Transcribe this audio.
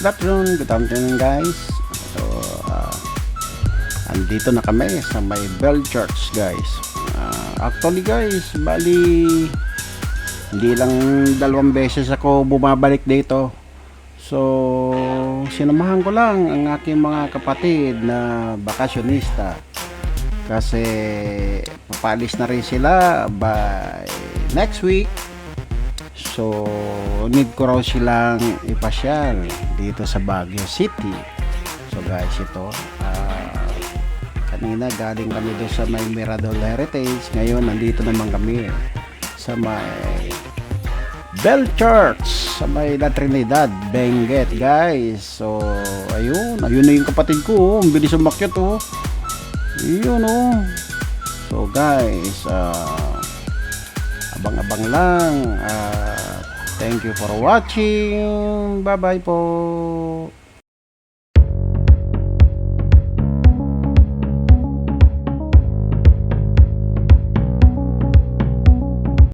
Good afternoon, good afternoon guys. So, ah, andito na kami sa may Bell Church guys. Ah, actually guys, bali hindi lang dalawang beses ako bumabalik dito. So, sinamahan ko lang ang aking mga kapatid na bakasyonista. Kasi papalis na rin sila by next week. So, need ko raw silang ipasyal dito sa Baguio City. So guys, ito, ah, kanina galing kami doon sa may Mirador Heritage. Ngayon, nandito naman kami sa may Bell Church sa may La Trinidad, Benguet, guys. So, ayun, ayun na yung kapatid ko, oh. ang bilis umakyat, oh. Yun, oh. So, guys, ah, abang-abang lang. Ah, thank you for watching. Bye-bye po.